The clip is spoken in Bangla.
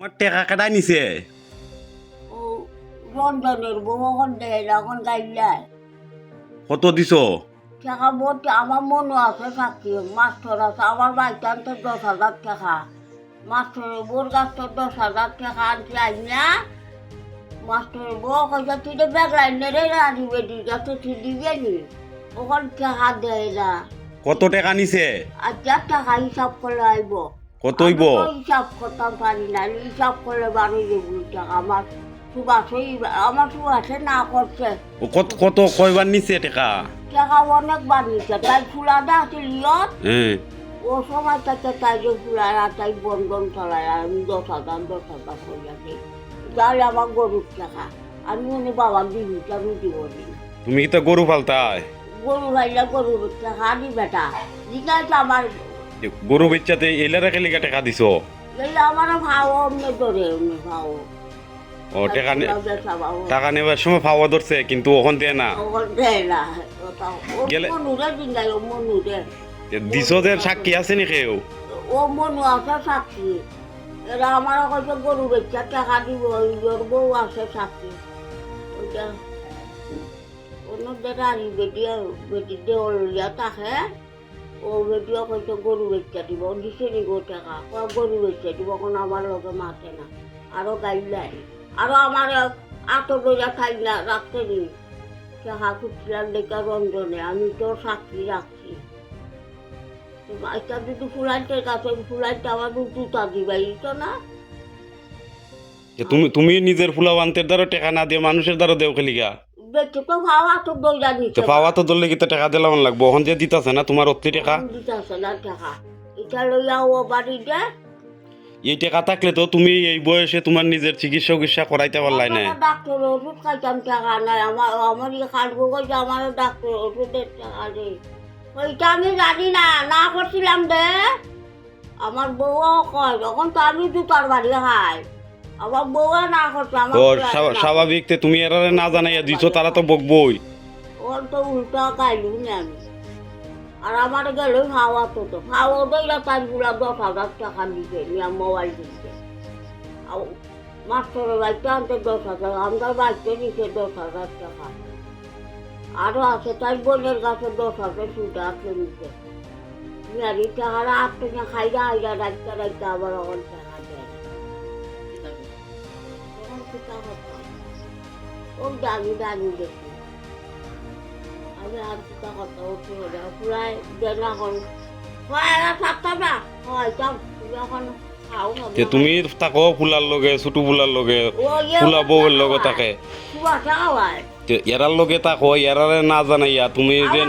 আমার টেকা কাটাই নিছে। ও রঞ্জনের বউ এখন দেয় কত দিছ? টাকা বলতে আমার মনে আছে মাস্টার আছে আমার বাড়িতে আনতে দশ হাজার টাকা। মাস্টারের বোর গাছটা দশ হাজার টাকা আনতে আইনা মাস্টারের বউ কইছে তুই তো ব্যাগ লাইনে রে রানি বেটি গাছে তুই দিবে নি ওখান টাকা দেয় না কত টাকা নিছে? আর যা টাকা হিসাব করলে আইব। কত হইব হিসাব করতাম পারি না হিসাব করলে বারো টাকা আমার সুবাসই আমার সুবাসে না করছে। ও কত কত কয়বার নিছে টাকা? টাকা তাই ফুলাদা আছে লিয়ত ও সময় থেকে তাই যে তাই বন্ধন চালায় আমি দশ হাজার দশ হাজার করে তাহলে আমার গরুর টাকা আমি উনি বাবা দিবি আমি দিব দিন তুমি কি তো গরু পালতাই গরু গরুর টাকা দি বেটা আমার গরু বেচাতে এলারে খেলি টাকা দিছ এই আমার ভাও অমনি ধরে অমনি ভাও ও টাকা নেবার সময় ধরছে কিন্তু ওখান দিয়ে না ওখান দেয় না গেলে- মনুরে জিঙ্গাই ও মনুরে দিছ যে সাক্ষী আছে নি কেউ ও মনু আছে সাক্ষী এরা আমার কাছে গরু বেচা টাকা দিব ওর বউ আছে সাক্ষী ওইটা অন্যদের রানী বেটি বেটি দেওয়া থাকে ও বেটিও কইছে গরু বেচা দিব দিছে নি গো টাকা গরু বেচা দিব, এখন আমার লগে মাতে না, আরও গাইলাই আরও আমার আটো দইরা খাই না রাখতে নি টাকা খুঁজছিলাম দেখা রঞ্জনে, আমি তো সাক্ষী রাখছি। এটা যদি ফুলাইটের কাছে ফুলাইতে আমার জুতা দিবাই তো না। তুমি তুমি নিজের ফুলা বান্তের দ্বারা টেকা না দিয়ে মানুষের দ্বারা দেও খেলিগা তো ভাবা তো দইরা তো নিতে পাওয়া তো ধরলে কি তো টাকা লাগবো। ওখান যে দিতাছে না তোমার টাকা? দিতেছে না টাকা। এটা লইয়া ও বাড়ি দে। এই টাকা থাকলে তো তুমি এই বয়সে তোমার নিজের চিকিৎসা চিকিৎসা করাইতে পারলাই না ডাক্তার ওষুধ খাইতাম টাকা নাই। আমার আমার খাটবো কইছে আমার ডাক্তার ওষুধের টাকা নেই। ওইটা আমি জানি না না করছিলাম দে। আমার বউও কয় যখন তো আমি জুতার বাড়ি খাই আমার বউও না করছে আমার স্বা- না স্বাভাবিক তে তুমি এরারে না জানাইয়া দিছো তারা তো বকবই। ওর তো উল্টা গাইলু না আমি। আর আমার গেল খাওয়া তো তো খাওয়া দইলা তারগুলা দশ হাজার টাকা দিতে নিয়ে মোবাইল দিতে আর মাস্টারের বাড়িতে আনতে দশ হাজার আমার বাড়িতে নিচে দশ হাজার টাকা। আরও আছে তাই বোনের কাছে দশ হাজার সুদা আছে নিচে মেয়ারি টাকারা আটটা না খাইরা আইরা রাখতে রাখতে আবার এখন টাকা দামি দামি দেখি আমি আর যাও তুমি থাকো ফুলার লগে ছোট ফুলার লগে ফুলা বউয়ের লগে। থাকে এরার লগে থাকো এরারে না জানাইয়া তুমি যে